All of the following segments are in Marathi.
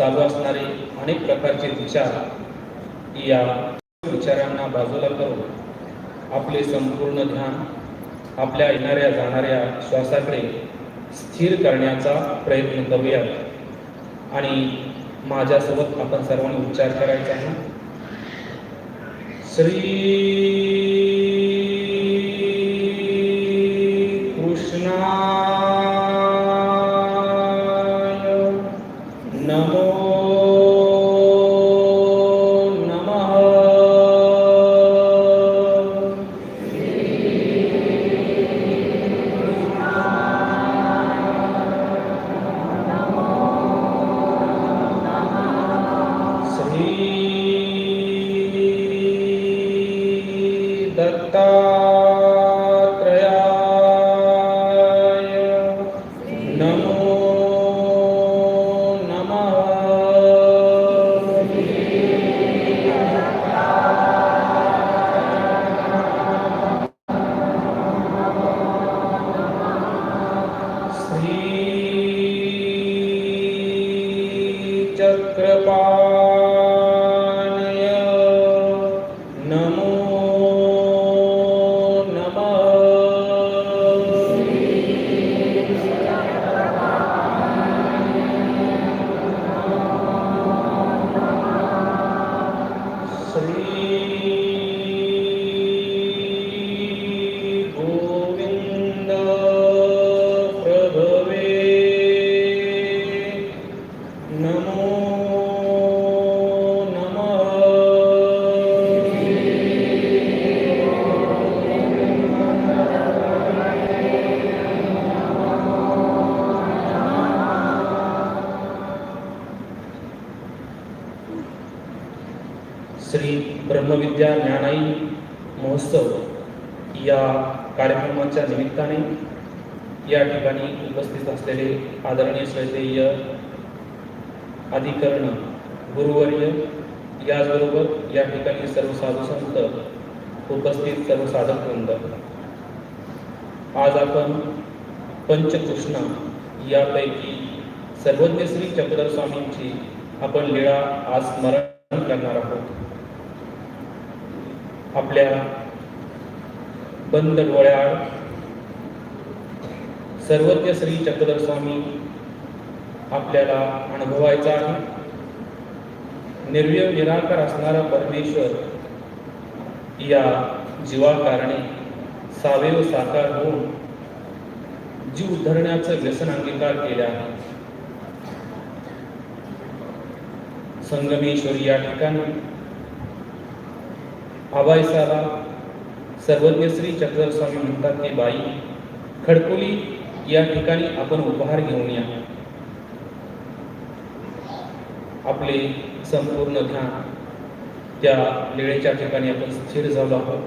चालू असणारे अनेक प्रकारचे विचार या विचारांना बाजूला करून आपले संपूर्ण ध्यान आपल्या येणाऱ्या जाणाऱ्या श्वासाकडे स्थिर करण्याचा प्रयत्न करूया आणि माझ्यासोबत आपण सर्वांनी उच्चार करायचा आहे. श्री कृपा ब्रह्मविद्या ज्ञानाई महोत्सव या कार्यक्रमाच्या निमित्ताने या ठिकाणी उपस्थित असलेले आदरणीय श्रद्धेय अधिकरण गुरुवर्य याचबरोबर या ठिकाणी सर्व साधू संत उपस्थित सर्व साधक वृंद. आज आपण पंचकृष्ण यापैकी सर्वज्ञ श्री चक्रस्वामींची आपण लीळा आज स्मरण करणार आहोत. आपल्या बंद डोळ्याआड सर्वज्ञ श्री चक्रधर स्वामी आपल्याला अनुभवायचा आहे. निर्व्यय निराकार असणारा परमेश्वर या जीवाकारणे सावेव साकार होऊन जीव धरण्याचं व्यसन अंगीकार केले आहे. संगमेश्वरी या ठिकाणी आबाईसाला सर्वज्ञ श्री चक्रधर स्वामी म्हणतात की बाई खडकोली या ठिकाणी आपण उपहार घेऊन या. आपले संपूर्ण ध्यान त्या लेळेच्या ठिकाणी आपण स्थिर झालो आहोत.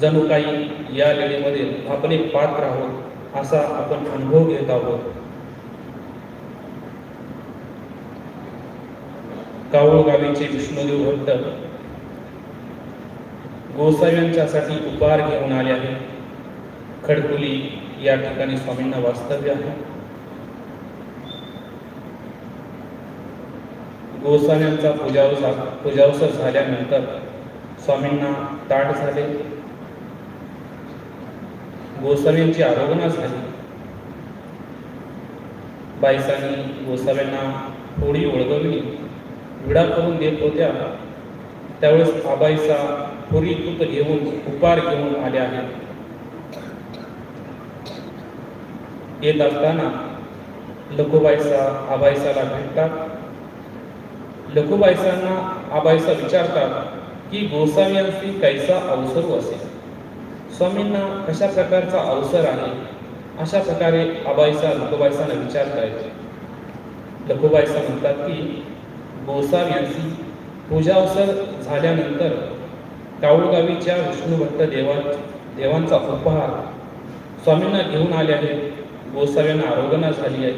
जणू काही या लेळेमध्ये आपण एक पात्र आहोत असा आपण अनुभव घेत आहोत. कावळ गावीचे विष्णुदेव भक्त गोसाव्यांच्यासाठी उपहार घेऊन आले आहे खडकुली या ठिकाणी स्वामींना वास्तव्य आहे. गोसाव्यांचा पूजावसा पूजावसर झाल्यानंतर स्वामींना ताट झाले. गोसाव्यांची आरोगणा झाली. बाईसांनी गोसाव्यांना थोडी ओळगवली. विडा करून देत होत्या. त्यावेळेस आबाईचा थोडी तूत घेऊन उपार घेऊन आले आहेत. येत असताना लखुबाईसा आबाईसाला भेटतात. लखुबाईसांना आबाईसा विचारतात की गोसाव्यांशी कैसा अवसर असेल स्वामींना कशा प्रकारचा अवसर आहे? अशा प्रकारे आबाईसा लखुबाईसांना विचारतायत लखुबाईसा म्हणतात की गोसाव्यांची पूजावसर झाल्यानंतर कावळगावीच्या विष्णुभट्ट देवा देवांचा उपहार स्वामींना घेऊन आले आहेत. गोसाव्यांना आरोगणा झाली आहे.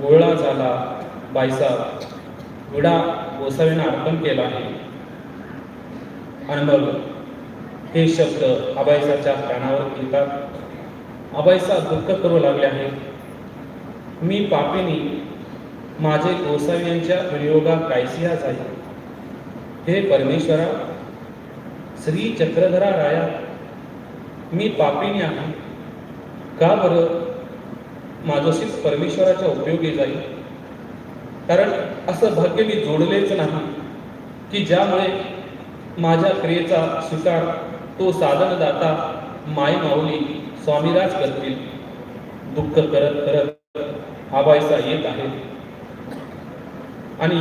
गोळा झाला. बायसा विडा गोसाव्यांना अर्पण केला आहे. आणि मग हे शब्द अबायसाच्या कानावर येतात. अबायसा दुःख करू लागले आहे मी पापिनी. माझे गोसावी यांच्या विनियोगा कायसिया झाले हे परमेश्वरा श्री चक्रधरा राया मी पापिनी आहे. का बरं माझोशीच परमेश्वराच्या उपयोगी जाईल? कारण असं भाग्य मी जोडलेच नाही की ज्यामुळे माझ्या क्रियेचा स्वीकार तो साधनदाता माय माऊली स्वामीराज करतील. दुःख करत करत आबायसा येत आहे. आणि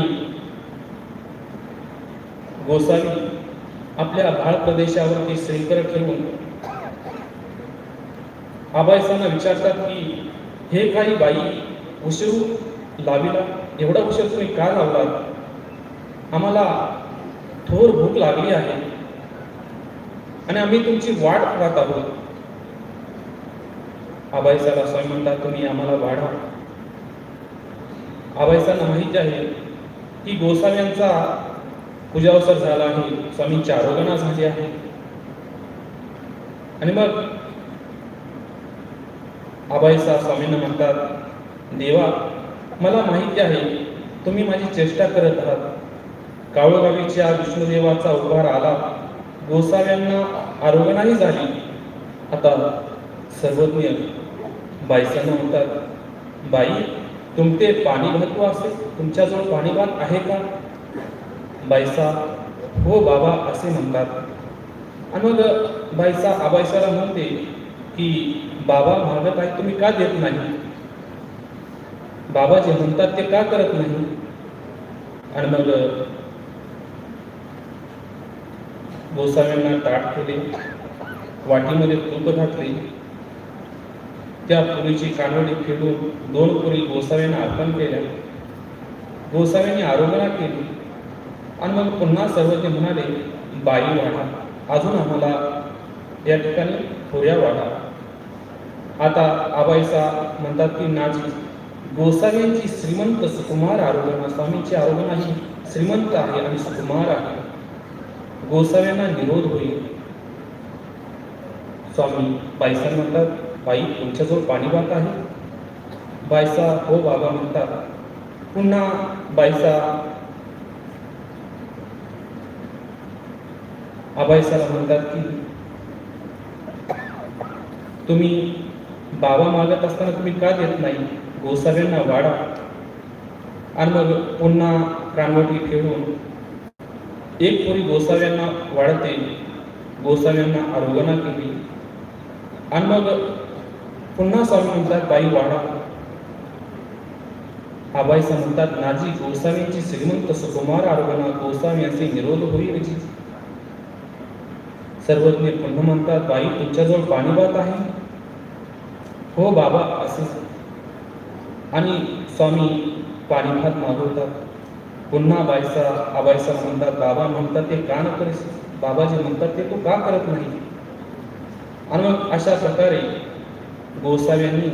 गोसावी आपल्या भाळ प्रदेशावरती श्रीकर ठेवून आबायसांना विचारतात की हे काही बाई उशीर लाविला? एवढा उशीर तुम्ही का लावलात? आम्हाला थोर भूक लागली आहे आणि आम्ही तुमची वाट पाहत आहोत. आबाईसाला स्वामी म्हणतात तुम्ही आम्हाला वाढा. आबाईसांना माहिती आहे की गोसाव्यांचा पूजावसर झाला आहे स्वामींची आरोगणा झाली आहे. आणि मग आबाईसा स्वामींना म्हणतात देवा मला माहिती आहे तुम्ही माझी चेष्टा करत आहात. काळोगावीच्या विष्णुदेवाचा उभार आला. गोसाव्यांना आरोगणाही झाली. आता सर्वज्ञ बाईसांना म्हणतात बाई तुमचे पाणी महत्त्व असेल तुमच्याजवळ पाणी भात आहे का? बायसा हो बाबा असे म्हणतात. आणि मग बायसा आबायसाला म्हणते की बाबा मागत आहे तुम्ही का देत नाही? बाबा जे म्हणतात ते का करत नाही? आणि मग गोसाव्यांना ताट केले वाटीमध्ये तूप घातले. त्या पुरीची कानवडी खेळून दोन पुरी गोसाव्यांना अर्पण केल्या. गोसाव्यांनी आरोग्याला केली. आणि मग पुन्हा सर्वज्ञ म्हणाले बाई वाढा अजून आम्हाला या ठिकाणी थोड्या वाढा आता आबाईसा म्हणतात की नाजी गोसाव्यांची श्रीमंत सुकुमार आरोग्य स्वामींची आरोग्य ही श्रीमंत आहे आणि सुकुमार आहे. गोसाव्यांना निरोध होईल. स्वामी बाईसा म्हणतात बाई तुमच्याजवळ पाणी भात आहे? बायसा हो बाबा म्हणतात. पुन्हा बायसा आबाईसाला म्हणतात की तुम्ही बाबा मागत असताना तुम्ही का देत नाही? गोसाव्यांना वाढा. आणि मग पुन्हा कानवटी ठेवून एक पोरी गोसाव्यांना वाढते. गोसाव्यांना आरोगना केली. आणि मग पुन्हा स्वामी म्हणतात बाई वाढा. आबाईसा म्हणतात नाजी गोसावींची श्रीमंत सुकुमार आरोगना गोसावी असे निरोध होईल सर्वज्ञ पुन्हा म्हणतात बाई तुमच्याजवळ पाणी बात आहे? हो बाबा असे आणि स्वामी पाणी भात मागवतात. पुन्हा बायसा आबायसा म्हणतात बाबा म्हणतात ते का न करेस? बाबा जे म्हणतात ते तू का करत नाही? आणि मग अशा प्रकारे गोसाव्यांनी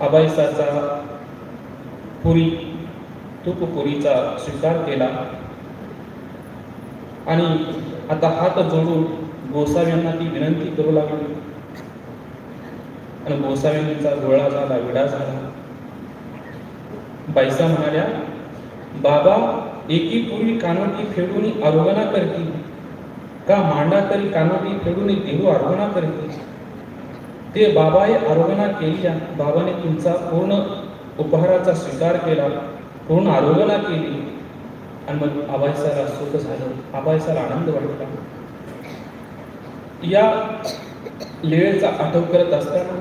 अबायसाचा पुरी तुपपुरीचा स्वीकार केला. आणि आता हात जोडून गोसाव्यांना ती विनंती करू लागली. आणि गोसावींचा गोळा झाला विडा झाला. बाईसा म्हणाल्या बाबा एकी पूर्वी कानोटी फेडून आरोगणा करते. का मांडा तरी कानोटी फेडून देहू आरोगणा करते? ते बाबाए आरोगणा केली बाबाने तुमचा पूर्ण उपहाराचा स्वीकार केला पूर्ण आरोगणा केली. आणि मग आबाईसाला सुख झालं. आबाईसाला आनंद वाटला. या लेळेचा आठव करत असताना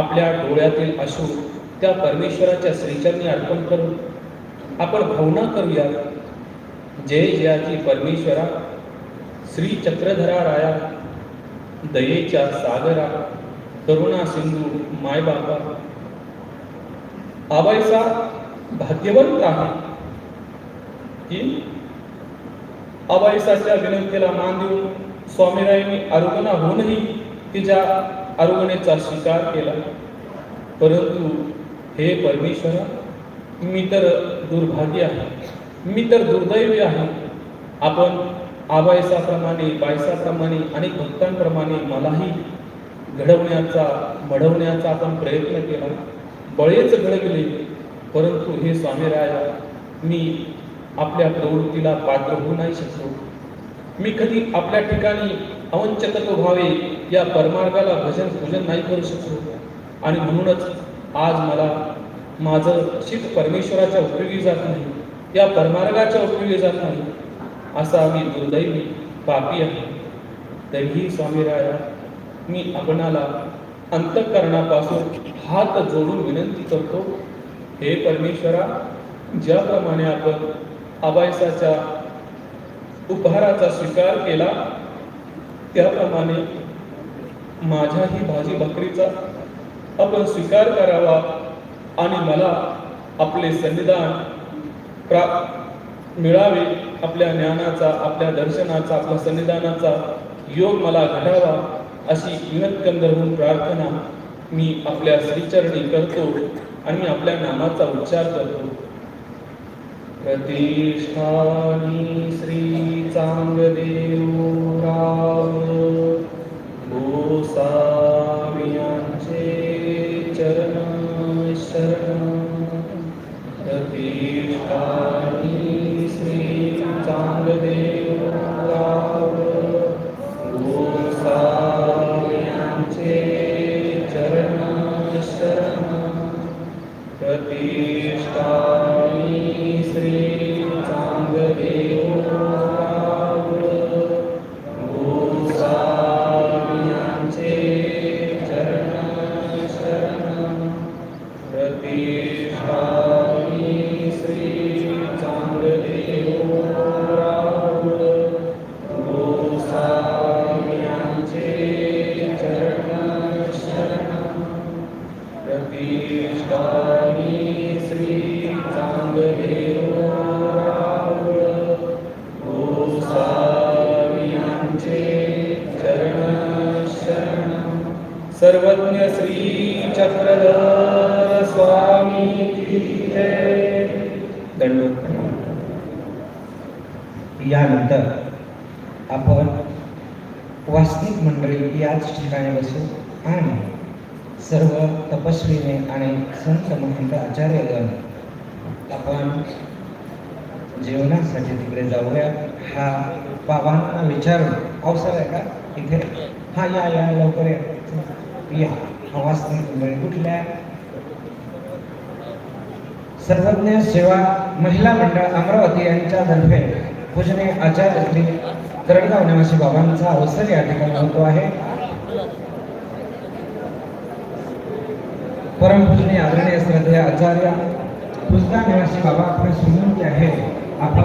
आपल्या डोळ्यातील अश्रू त्या परमेश्वराच्या श्रीचरणी अर्पण करून आपण भावना करूया. जय जयाची परमेश्वरा श्री चक्रधरा राया दयेच्या सागरा करुणा सिंधू माय बाबा आबाईसा भाग्यवंत आहे. की आबाईसाच्या विनंतीला मान देऊन स्वामीरायांनी आरोगणा होऊनही तिच्या आरोगणेचा स्वीकार केला. परंतु हे परमेश्वर मी तर दुर्भाग्य आहे. मी तर दुर्दैवी आहे. आपण आबायसाप्रमाणे बायसाप्रमाणे अनेक भक्तांप्रमाणे मलाही घडवण्याचा मढवण्याचा आपण प्रयत्न केला. बळेच घडविले. परंतु हे स्वामीराया मी आपल्या प्रवृत्तीला पात्र होऊ नाही शकलो. मी कधी आपल्या ठिकाणी अवंचकत्व व्हावे या परमार्गाला भजन पूजन नाही करू शकलो. आणि म्हणूनच आज मला माझं शीत परमेश्वराच्या उपयोगी जात नाही या परमार्गाच्या उपयोगी जात नाही असा मी दुर्दैवी पापी आहे. तरीही स्वामी राया मी आपणाला अंतःकरणापासून हात जोडून विनंती करतो हे परमेश्वरा ज्याप्रमाणे आपण आबायसाच्या उपहाराचा स्वीकार केला. त्याप्रमाणे माझ्याही भाजी भाकरीचा आपण स्वीकार करावा आणि मला आपले संविधान प्रा मिळावे. आपल्या ज्ञानाचा आपल्या दर्शनाचा आपल्या संविधानाचा योग मला घडावा अशी विनतकंद होऊन प्रार्थना मी आपल्या श्रीचरणी करतो आणि आपल्या नामाचा उच्चार करतो. प्रतिष्ठानी श्री चांगदेव राव गोसा सर्वज्ञ श्री चक्रधर स्वामी की यानंतर आपण वास्तविक मंडळी याच ठिकाणी बसू आणि सर्व तपस्वीने आणि संत महंत आचार्यगण आपण जेवणासाठी तिकडे जाऊया. हा बाबांना विचारून अवसर आहे का? इथे. हा या या लवकर या. या हा वास्तविक कुठल्या सर्वज्ञ सेवा महिला मंडळ अमरावती यांच्या तर्फे पूजने आचार्य श्री तरडगाव निवासी बाबांचा अवसर या ठिकाणी होतो आहे. परमपूजनीय आदरणीय श्रद्धेय आचार्य पुसदा निवासी बाबा आपले विनंती आहे. आपण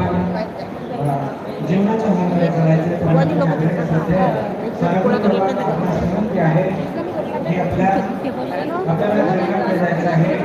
जीवनाच्या मार्गाने चालायचे आहे. हे आपल्या आपल्याला जायचं आहे